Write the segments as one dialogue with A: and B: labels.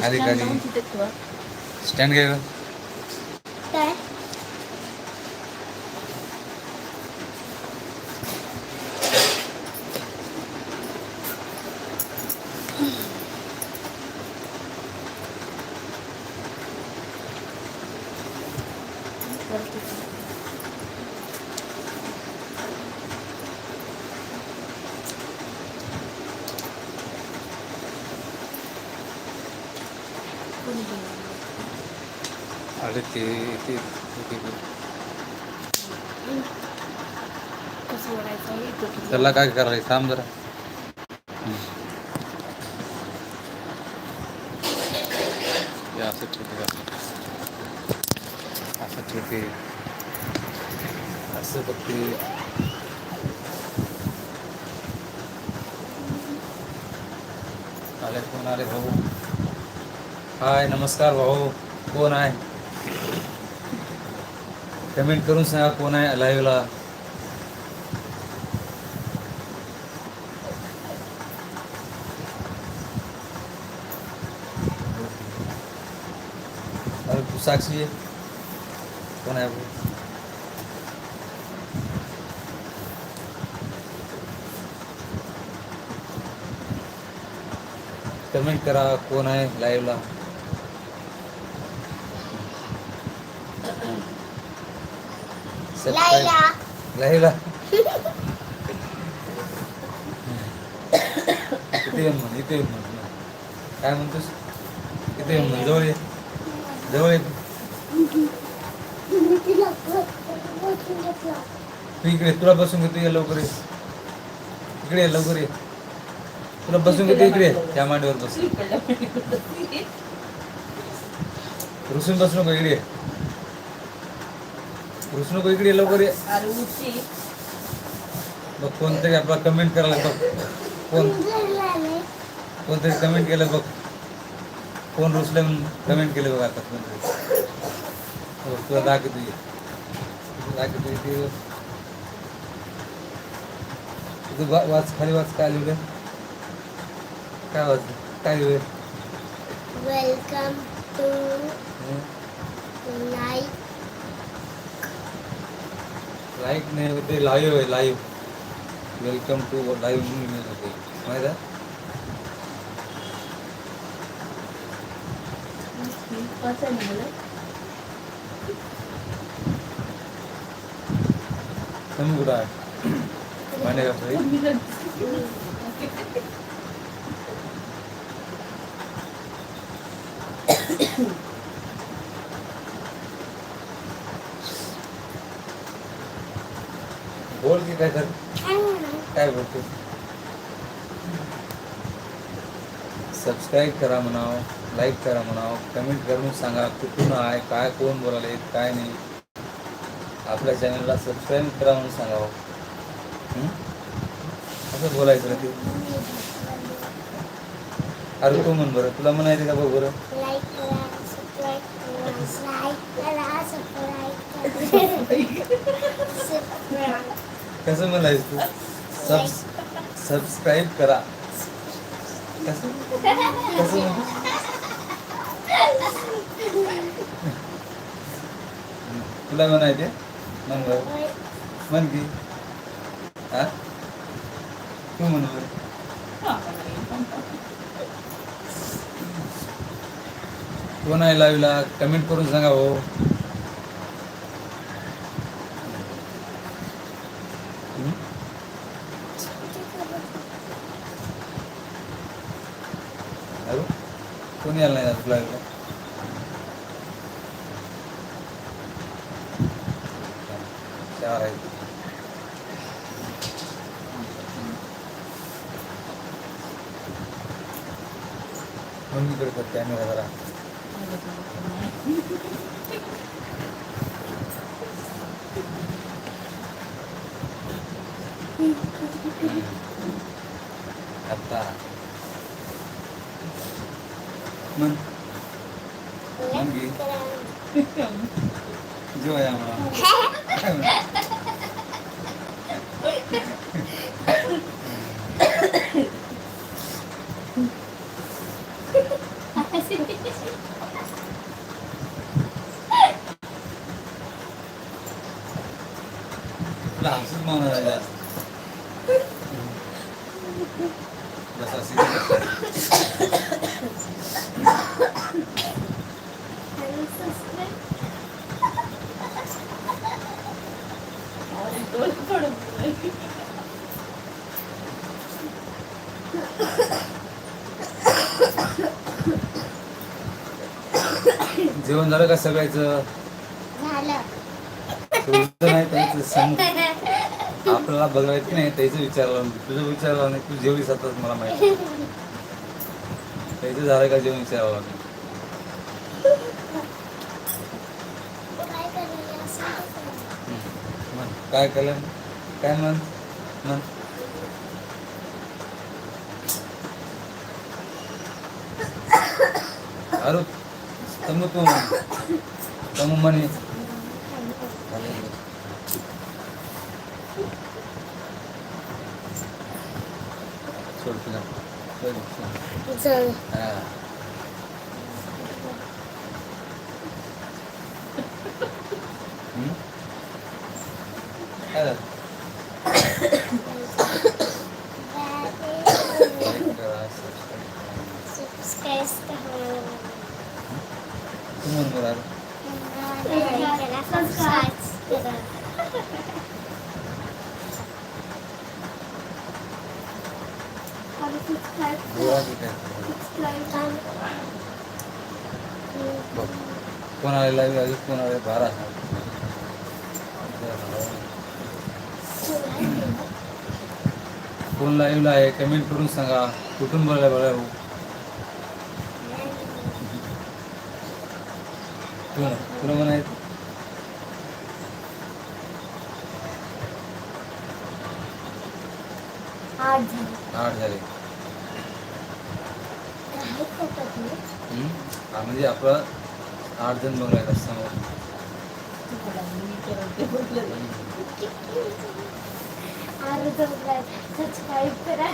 A: खाली खाली. स्टँड घे गं.
B: काय
A: अरे ते त्याला काय करायचं? थांब जरा. असं ठेवते असं ठेवते असं बघते. आले कोण? आले भाऊ. हाय नमस्कार भाऊ. कोण आहे? कमेंट करून सांगा कोण आहे लाईव्हला अरे तू साक्षी कोण आहे भाऊ? कमेंट करा कोण आहे लाईव्हला लाईव्हला इथे येऊन म्हण इथे येऊन म्हण. काय म्हणतोस? इथे येऊन म्हण जवळ ये. जवळ ये. तू इकडे तुला बसून घेतो ये लवकर ये. इकडे ये लवकर ये. तुला बसून घेतो इकडे ये. त्या मांडीवर बस. रुसून बसू नको इकडे रुसू नको इकडे लवकर ये. बघ कोणतरी आपला कमेंट करायला बघ. कोण? कोणतरी कमेंट केलं बघ. कोण रुसले कमेंट केलं बघ आता कोणतरी. हो तुला दाखवतो ये. दाखवतो तू वाच खाली वाच काय लिहिलं काय वाच काय लिहिलं
B: वेलकम टू लाईक
A: लाईक नाही होते लाईव्ह आहे लाईव्ह वेलकम टू लाईव्ह म्हणून मिळत होते माहिती आहे
C: वाचायला मला
A: तुम्ही कुठं आहे भांडे घासतोय? बोल की काय काय बोलतो सबस्क्राईब करा म्हणावं लाईक करा म्हणावं कमेंट करून सांगा कुठून आहे काय कोण बोलाले काय नाही. आपल्या चॅनलला सबस्क्राईब करा म्हणून सांगावं? असं बोलायचं रे ते? अरे तू म्हण बरं तुला म्हणायचं का बघ बरं?
B: लाईक करा
A: कसं म्हणायचं? तू सब सबस्क्राईब करा. कसं कसं तुला म्हणायचे? नंबर म्हण की. हा? तू म्हण कोण आहे लाईव्हला कमेंट करून सांगा हो. हं? अरे कोणी आलं नाही 갔다. 넌?
D: 남기.
C: 좋아야, 뭐.
A: जेवण झालं का सगळ्याचं?
D: झालं.
A: नाही त्यांचं समोर आपल्याला बघायचं नाही त्याचं विचारलं तुझं विचारलं नाही तू जेवढी सतत मला माहिती त्याचं झालं का जेवण विचारावं लागेल?
D: काय
A: काय केलं? काय म्हण? म्हण. अरे तमू तू तमू म्हणे सोड तुला सोड, सोड.
D: चल
A: हा. हम्म? काय झालं? Like करा, subscribe करा.
D: सबस्क्राईब करा
A: तू म्हण बरं अरे.
D: सबस्क्राईब करा
A: गोळा की काय? बघ. कोण आलेला आहे अजून कोण आले बारा कोण लाईव्हला आहे कमेंट करून सांगा. कुठून बोलायला बघा भाऊ. तुला तुला म्हणायचं
D: आठ झाले
A: आठ झाले
D: काय करतात मी
A: हम्म? हा म्हणजे आपलं आठ जण बघायला समोर
D: आरू सबस्क्राईब करा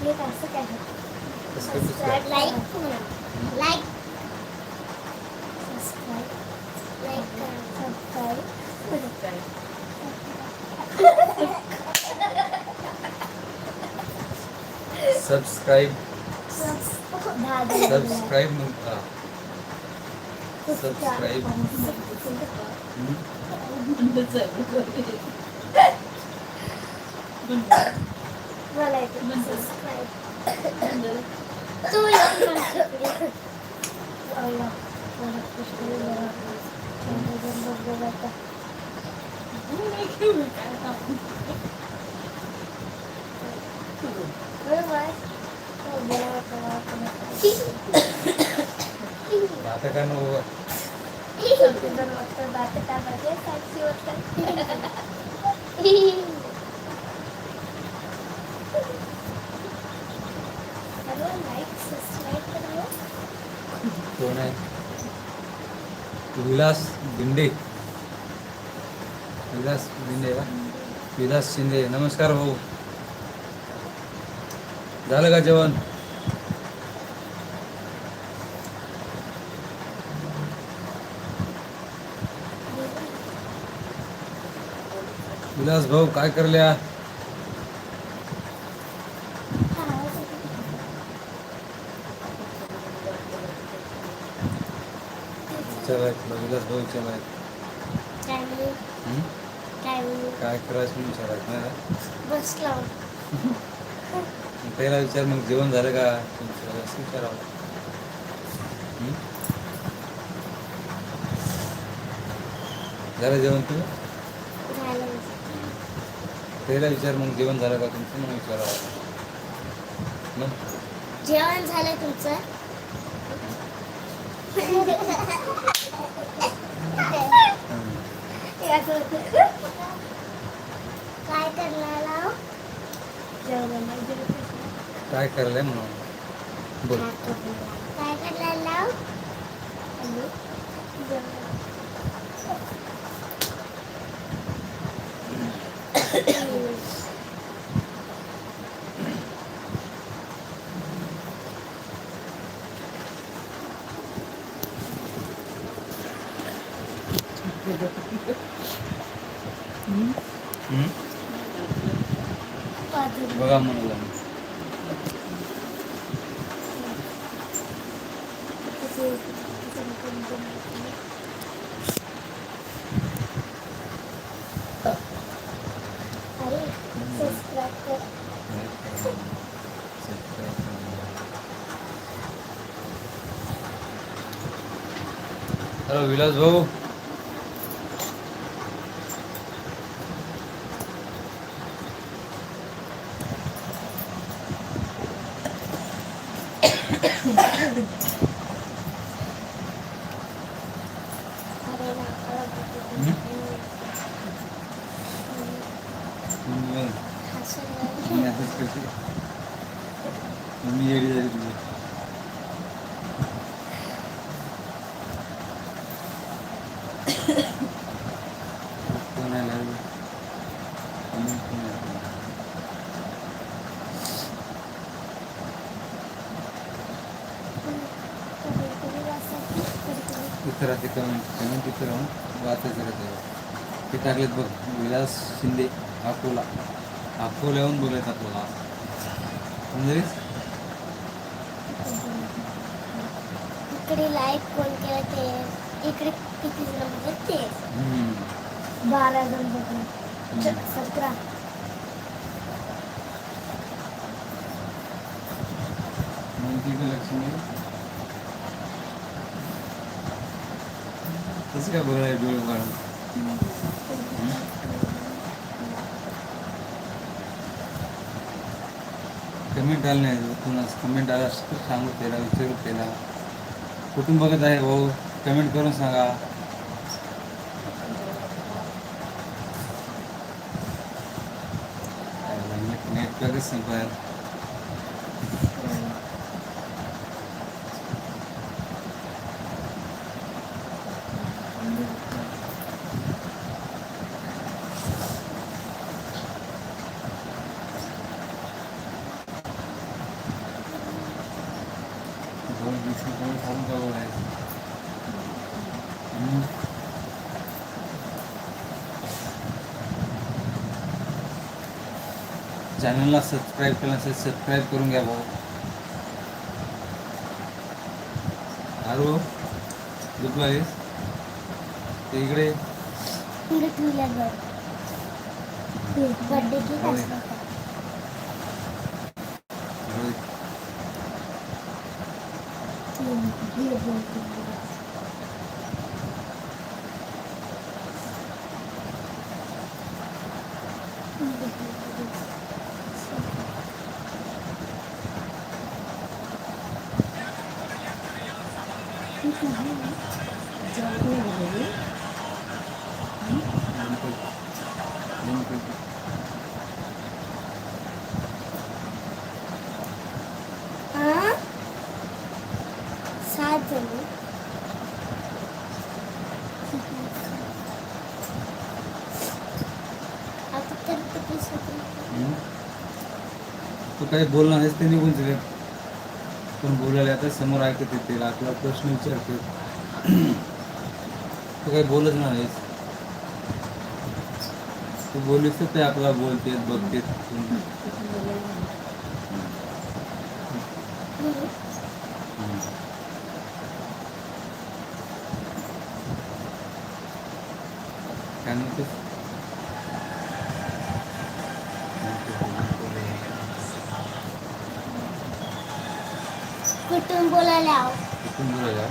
D: हे असं काय
A: कसं काय
D: subscribe like like subscribe like करा सबस्क्राईब
A: सबस्क्राईब
D: दहा जण
A: सबस्क्राईब म्हणता सबस्क्राईब हम्म?
D: मला येते सबस्क्राईब तू एक म्हणते. अय्या, मला पुष्कळ वेळा चंद्रजन बघलं जातं. होय, होय. हो, मला वाटतं, मला वाटतं, मला वाटतं.
A: आता काय नको
D: चंद्रजन वाटतं, बातं टाकायचे, साक्षी वाटतं. हॅलो, लाईक, सबस्क्राईब करा.
A: कोण आहे विलास दिंडे विलास दिंडे का? विलास शिंदे. नमस्कार भाऊ. झालं का जेवण? विलास भाऊ काय करल्या? विलास भाऊ काय करायचं म्हणून विचारायचं नाही पहिला विचार मग जेवण झालं का? असं विचारावं? झालं जेवण
D: झालं
A: पहिला विचार मग जेवण झालं का तुमचं मग विचारावं मग
D: जेवण झालं तुमचं. काय करणार आहो? जेवण
A: काय करायला म्हणून बोल
D: काय करणार जेवण.
B: बाजूला.
A: बघा म्हणून
B: कसे- कसे कमी कमी. अरे सबस्क्राईब कर
A: हॅलो विलास भाऊ
B: अरे ना
A: हम्म? तुम्ही बघ. मी असंच करते मी येडी झाली तुझी कोण आला रे? कोणी कोण आलं? तिथं राहते कमेंट तिथं राहून वाचायचं राहते. ते टाकलेत बघ विलास शिंदे अकोला. अकोल्याहून बोलायचं आपल्याला समजेस
B: इकडे लाईक कोण केलं ते? इकडे किती जण बघत ते. बारा जण
A: हम्म.
B: सतरा.
A: मग कसं काय बघाय डोळे काढून कमेंट आलं नाही कुणाच कमेंट आला तर सांगू त्याला विचारू त्याला कुठून बघत आहे भाऊ कमेंट करून सांगा नेटवर्कच संपाय का बोलायचं हम्म. चॅनलला सबस्क्राईब केलं असेल सबस्क्राईब करून घ्या भाऊ. अरो गुड आहेस ते इकडे.
B: बर्थडे केक
A: होय.
B: असला का?
A: रोहित.
B: हम्म, हे बोलतो.
A: गणपती. गणपती.
B: आ? सात जण आता तर किती सतरा
A: हम्म. तू काही बोलणार आहेस ते निघून गेले पण बोलायला आता समोर ऐकत येते आपला प्रश्न विचारते. तू काही बोलत नाहीस तू बोलीस तर ते आपला बोलते बघते काय म्हणतेस
B: कुठून बोलायला?
A: कुठून बोलायला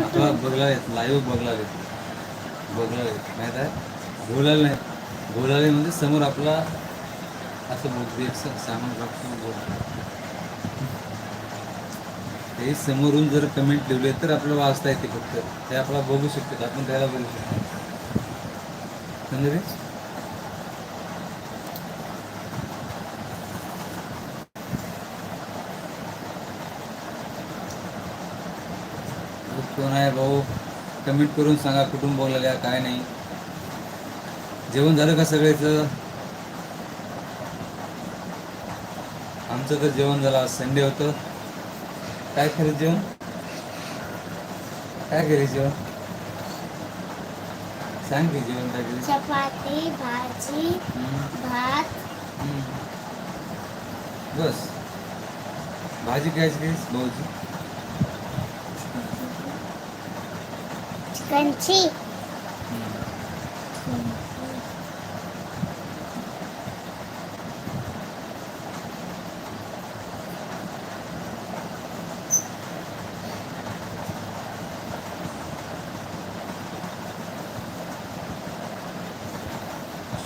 A: आपला बघला लाईव्ह बघला बघला माहीत आहे बोलायला नाही. बोलायला म्हणजे समोर आपला असं बोलते सामान राखून बोलतो ते समोरून जर कमेंट ठेवले तर आपल्याला वाचता येते फक्त. ते आपल्याला बघू शकतो आपण त्याला बघू शकतो. समजले? कोण आहे भाऊ? कमेंट करून सांगा कुठून बोलायला काय नाही. जेवण झालं का सगळ्याचं? आमचं तर जेवण झालं आज संडे होतं. काय खरं जेवण? काय केलं जेवण? सांग की जेवण काय केलं?
B: चपाती भाजी भात.
A: बस. भाजी काय केलीस भाऊची
B: चिकनची
A: हम्म.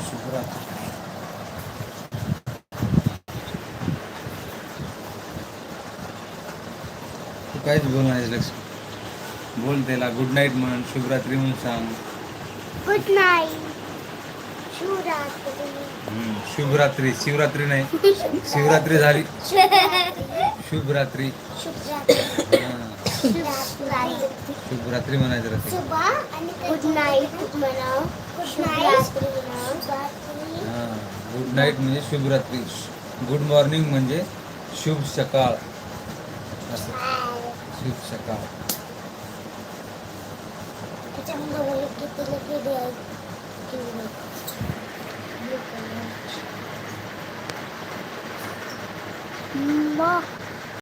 A: शुभरात्री तू काहीच बोल त्याला गुड नाईट म्हण शुभरात्री म्हणून सांग.
B: गुड नाईट
A: हम्म, शुभरात्री. शिवरात्री नाही. शिवरात्री झाली. शुभरात्री.
B: शुभरात्री.
A: हां, म्हणायचं
B: आणि गुड नाईट म्हणाव. शुभरात्री म्हणाव.
A: हां. गुड नाईट म्हणजे शुभरात्री. गुड मॉर्निंग म्हणजे शुभ सकाळ. असं. शुभ सकाळ.
B: त्याच्यामुळे मला किती लकी द्याय मग